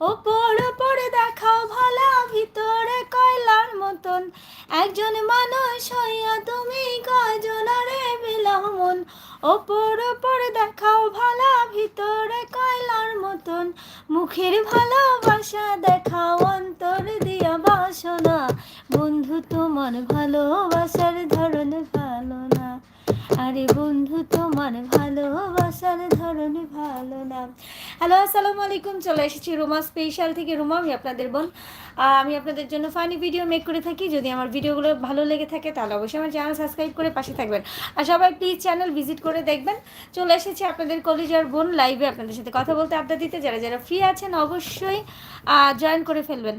ওপর ওপর দেখাও ভালা ভিতরে কয়লার মতন। একজন মানুষ হইয়া তুমি কয়জনারে বিলাও মন ওপর ওপর দেখাও ভালা ভিতরে কয়লার মতন। মুখের ভালোবাসা দেখাও অন্তর দিয়া বাসনা। বন্ধু তোমার ভালোবাসার ধরন ভালো না। আরে বন্ধু তোমার ভালোবাসার ধরন ভালো না। হ্যালো আসসালামু আলাইকুম। চলে এসেছি রোমা স্পেশাল থেকে। রোমা আমি আপনাদের বোন। আমি আপনাদের জন্য ফানি ভিডিও মেক করে থাকি। যদি আমার ভিডিওগুলো ভালো লেগে থাকে, তাহলে অবশ্যই আমার চ্যানেল সাবস্ক্রাইব করে পাশে থাকবেন। আর সবাই প্লিজ চ্যানেল ভিজিট করে দেখবেন। চলে এসেছি আপনাদের কলেজের বোন লাইভে আপনাদের সাথে কথা বলতে, আড্ডা দিতে। যারা যারা ফ্রি আছেন, অবশ্যই জয়েন করে ফেলবেন।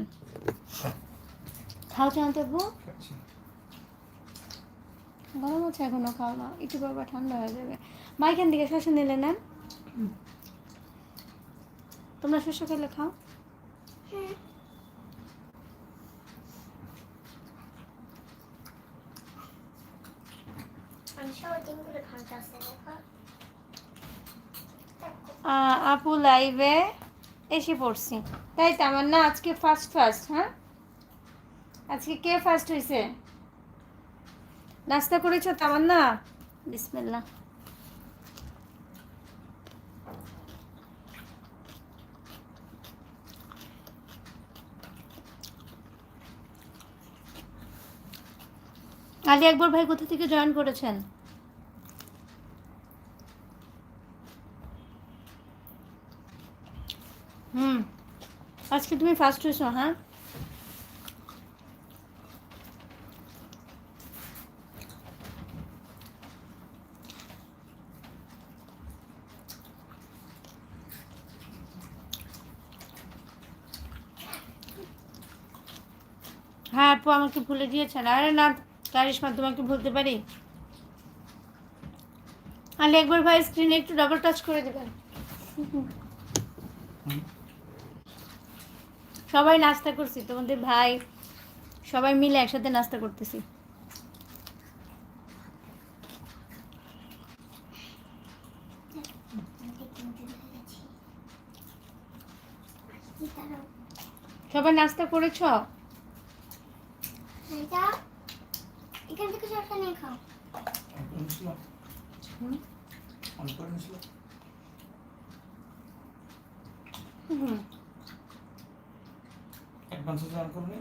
খাও জানতে বউ। গরম হচ্ছে এখনও, খাও না। একটু পর ঠান্ডা হয়ে যাবে। মা এখান থেকে শস্য নিলে নেন। তোমরা শস্য খেলে খাও। আহ, আপু লাইভে এসে পড়ছি। তাই তো আমার না আজকে ফার্স্ট ফার্স্ট হ্যাঁ? আজকে কে ফার্স্ট হয়েছে নাস্তা করেছ তামার না? বিসমিল্লা আলী একবার ভাই কোথা থেকে জয়েন করেছেন? হুম, আজকে তুমি ফার্স্ট হয়েছো হ্যাঁ? হ্যাঁ আপু আমাকে ভুলে দিয়েছেন আরে না কারিশমা, তোমাকে ভুলতে পারি? আলে একবার ভাই স্ক্রিনে একটু ডাবল টাচ করে দেবেন। সবাই নাস্তা করছি, তোমাদের ভাই, সবাই মিলে একসাথে নাস্তা করতেছি। সবাই নাস্তা করেছ? এটা এখান থেকে সরটা নিয়ে খাও। হুম অ্যাডভান্স জয়েন করবে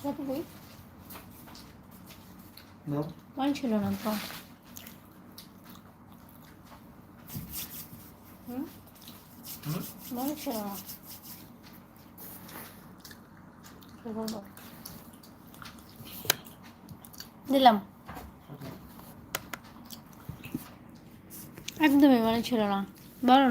কত বই দাও মনে ছিল না তো মনে ছিল না কি বলব? দিলাম। একদমই মানে ছিল না। বলো